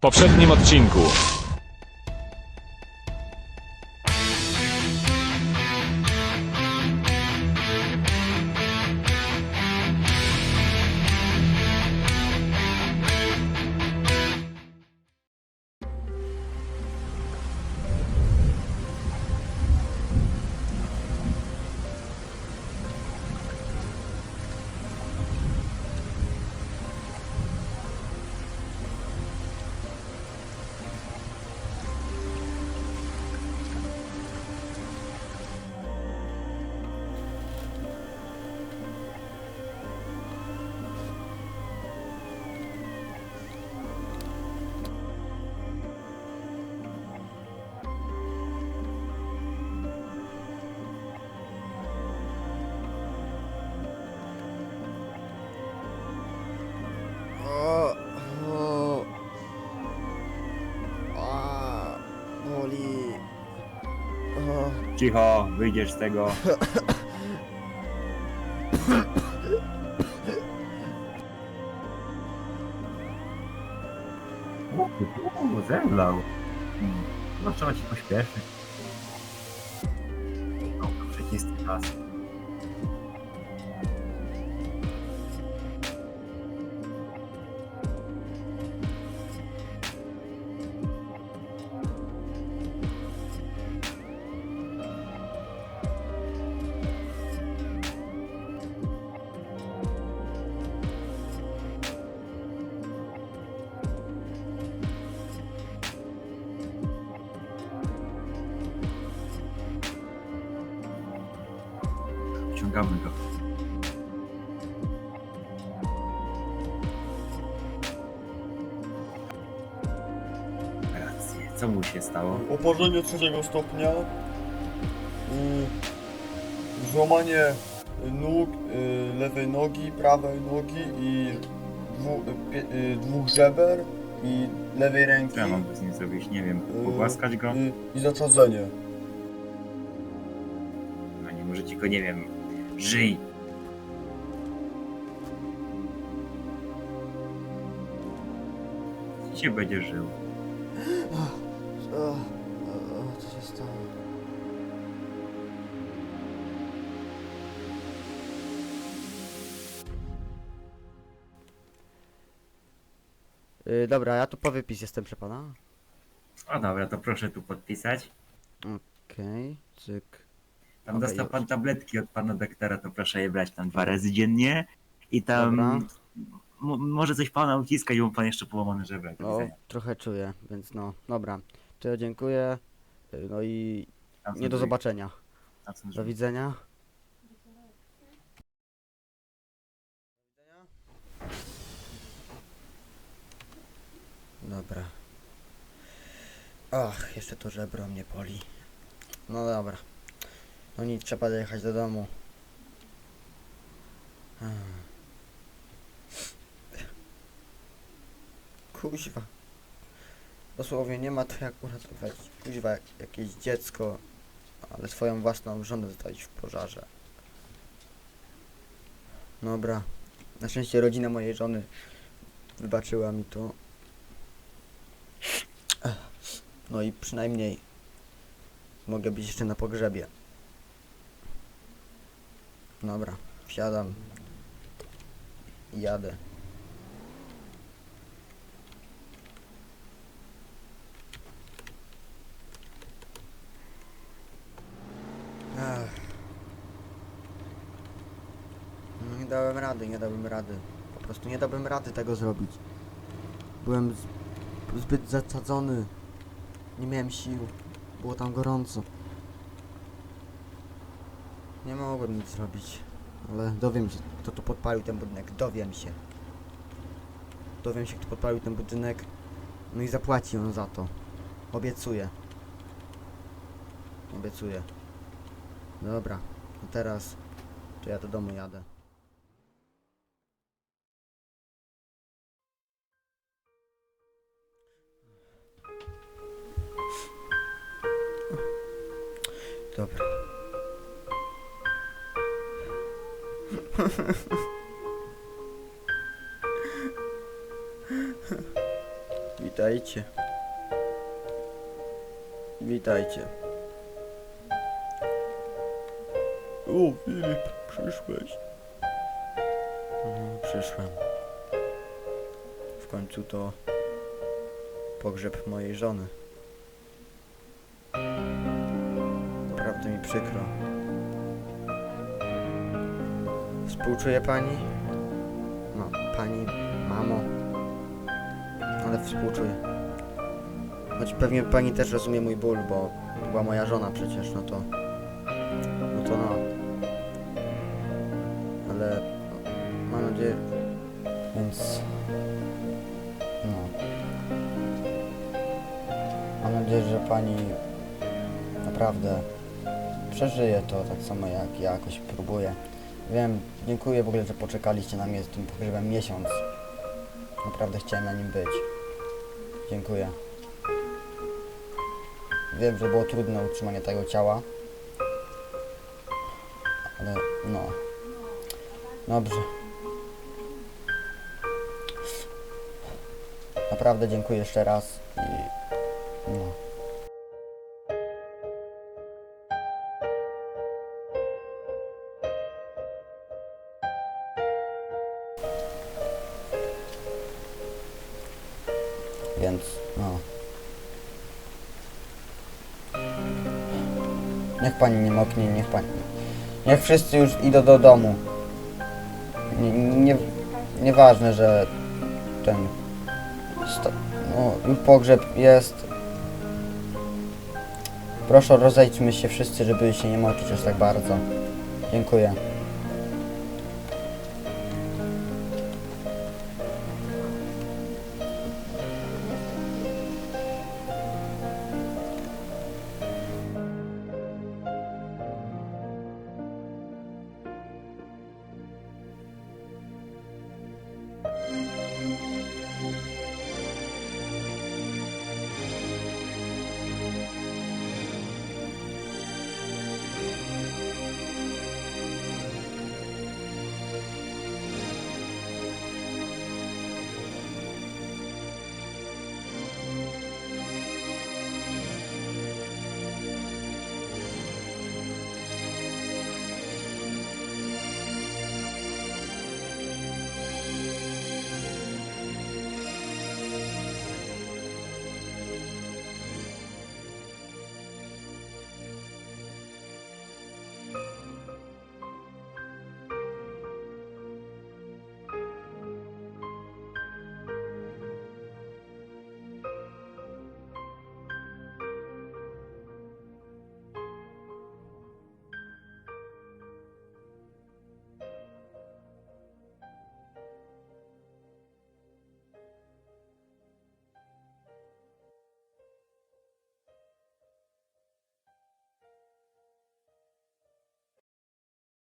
poprzednim odcinku. Cicho, wyjdziesz z tego. Uuu, zemdlał. No trzeba pośpieszyć. No, przecież czas. Ciągamy go. Rację. Co mu się stało? Uporzenie trzeciego stopnia. Złamanie nóg, y, lewej nogi, prawej nogi i dwu, y, pie, y, dwóch żeber i lewej ręki. Co ja mam z nim zrobić? Nie wiem. Pogłaskać go? y, I zaczadzenie. No nie możecie go, nie wiem. Żyj! Ci będzie żył. Co się stało? Dobra, ja tu po wypis jestem, proszę pana. O dobra, to proszę tu podpisać. Okej, cyk. Tam Okej, dostał pan tabletki od pana doktora, to proszę je brać tam dwa razy dziennie. I tam Dobra. mo- może coś pana uciskać, bo pan jeszcze połamany żebrak. Do No, widzenia. trochę czuję, więc no, dobra. To ja dziękuję. Yy, No i Tam są nie do drzwi, zobaczenia. tam są Do drzwi. widzenia. Dobra. Ach, jeszcze to żebro mnie boli. No dobra. No nic, trzeba dojechać do domu. Kuźwa. Dosłownie nie ma to jak uratować. Kuźwa, jak, jakieś dziecko ale swoją własną żonę zostawić w pożarze. Dobra. Na szczęście rodzina mojej żony wybaczyła mi to. No i przynajmniej mogę być jeszcze na pogrzebie. Dobra, wsiadam i jadę. Ach. No nie dałem rady, nie dałem rady. Po prostu nie dałem rady tego zrobić. Byłem zbyt zasadzony. Nie miałem sił. Było tam gorąco. Nie mogłem nic zrobić. Ale dowiem się, kto tu podpalił ten budynek. Dowiem się. Dowiem się, kto podpalił ten budynek. No i zapłaci on za to. Obiecuję. Obiecuję. Dobra, a teraz to ja do domu jadę. Dobra. Witajcie. Witajcie. O, Filip, przyszłeś. No, przyszłem. W końcu to pogrzeb mojej żony. Naprawdę mi przykro. Współczuje pani? No, pani, mamo. Ale współczuję. Choć pewnie pani też rozumie mój ból, bo była moja żona przecież, no to... No to no. Ale Mam nadzieję, więc no. Mam nadzieję, że pani naprawdę przeżyje to tak samo jak ja jakoś próbuję. Wiem, dziękuję w ogóle, że poczekaliście na mnie z tym pogrzebem miesiąc. Naprawdę chciałem na nim być. Dziękuję. Wiem, że było trudne utrzymanie tego ciała. Ale no. Dobrze. Naprawdę dziękuję jeszcze raz i Niech pani nie moknie, niech pani. Niech wszyscy już idą do domu. Nie, nie, nieważne, że ten sto, no, pogrzeb jest. Proszę rozejdźmy się wszyscy, żeby się nie moczyć aż tak bardzo. Dziękuję.